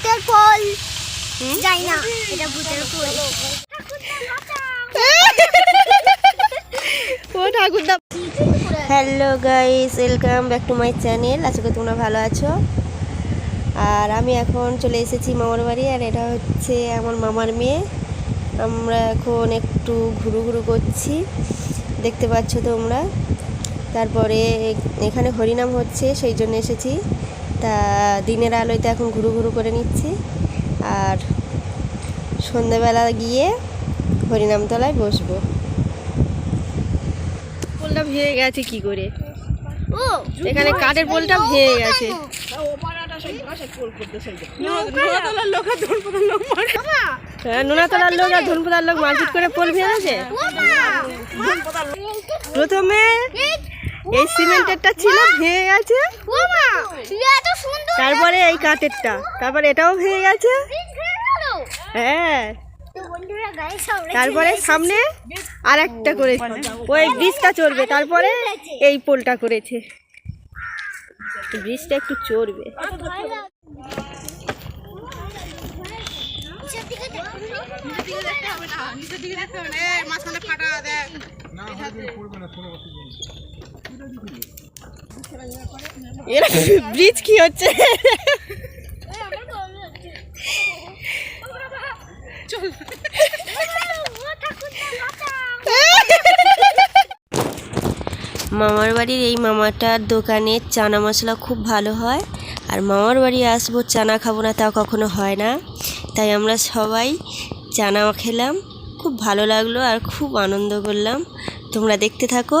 ভূতের পোল যাই না এটা ভূতের পোল ও ঠাকুরদা। Hello guys welcome back to my channel আশা করি তোমরা ভালো আছো। আর আমি এখন চলে এসেছি মামার বাড়ি আর এটা হচ্ছে আমার মামার মেয়ে। আমরা এখন একটু ঘুরু ঘুরু করছি দেখতে পাচ্ছ তোমরা। তারপরে এখানে হরিনাম হচ্ছে সেই জন্য এসেছি। তা দিনের আলোয় তো এখন ঘুরু ঘুরু করে নিচ্ছি। আর সন্ধেবেলা গিয়ে হরিনামতলায় বসবো। পোলটা ভেঙে গেছে কি করে? ও এখানে কাঠের পোলটা ভেঙে গেছে। হ্যাঁ নোনাতলার লোক আর লোক মারপিট করে পোল ভেঙেছে প্রথমে এই সিমেন্টেরটা ছিল ভেঙে গেছে। তারপরে এই কাঠেরটা তারপরে এটাও ভেঙে গেছে। হ্যাঁ। তারপরে সামনে আর একটা করেছে। ওই ব্রিজটা চড়বে তারপরে এই পোলটা করেছে। ব্রিজটা একটু চড়বে। ব্রিজ কি হচ্ছে? মামার বাড়ির এই মামাটার দোকানে চানা মশলা খুব ভালো হয়, আর মামার বাড়ি আসব, চানা খাব না তা কখনো হয় না। তাই আমরা সবাই চানা খেলাম, খুব ভালো লাগল আর খুব আনন্দ করলাম। তোমরা দেখতে থাকো।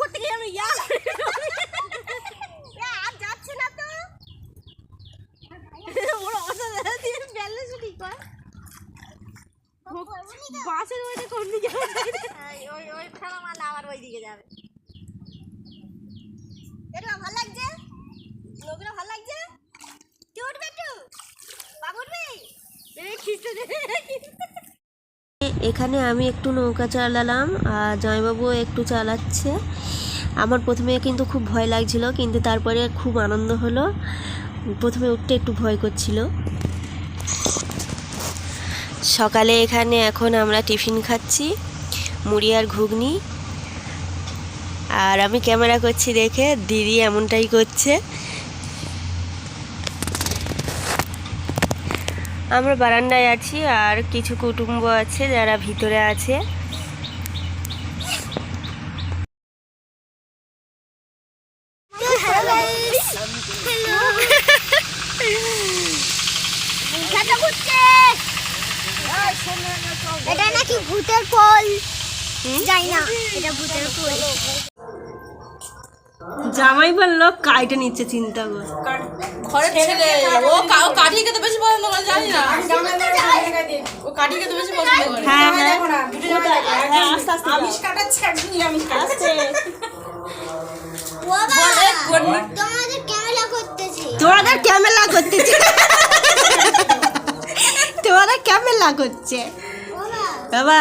করতে গিয়ে আমি ইয়া আর যাচ্ছে না তো। ওরা অসাধারণ দিয়ে ব্যালেন্স ঠিক কর বাসের মধ্যে কোন দিকে ওই ওই ফেলা মারলে আমার ওই দিকে যাবে। এটা ভালো লাগছে? লোকরা ভালো লাগছে? কে উঠবে একটু? বাবু উঠবে? খিস্তে এখানে আমি একটু নৌকা চালালাম, আর জয়বাবু একটু চালাচ্ছে। আমার প্রথমে কিন্তু খুব ভয় লাগছিল, কিন্তু তারপরে খুব আনন্দ হলো। প্রথমে উঠতে একটু ভয় করছিল। সকালে এখানে এখন আমরা টিফিন খাচ্ছি, মুড়ি আর ঘুগনি। আর আমি ক্যামেরা করছি দেখে, দিদি এমনটাই করছে। আমরা বারান্দায় আছি আর কিছু কুটুম্ব আছে যারা ভিতরে আছে। এটা নাকি ভূতের পোল যাই না এটা ভূতের পোল জামাই বলল কাইটে নিচ্ছে চিন্তা কর। ঘরের ছেলে ও কা- ও কাঠি খেতে বেশি পছন্দ করে জানি না। ও কাঠি খেতে বেশি পছন্দ করে। হ্যাঁ হ্যাঁ। আমিষ কাটাচ্ছে একদিন নিরামিষ কাটাচ্ছে। তোমাদের ক্যামেরা করতেছি। তোমাদের ক্যামেলা করতেছে। তোমাদের ক্যামেলা করছে। বাবা বাবা।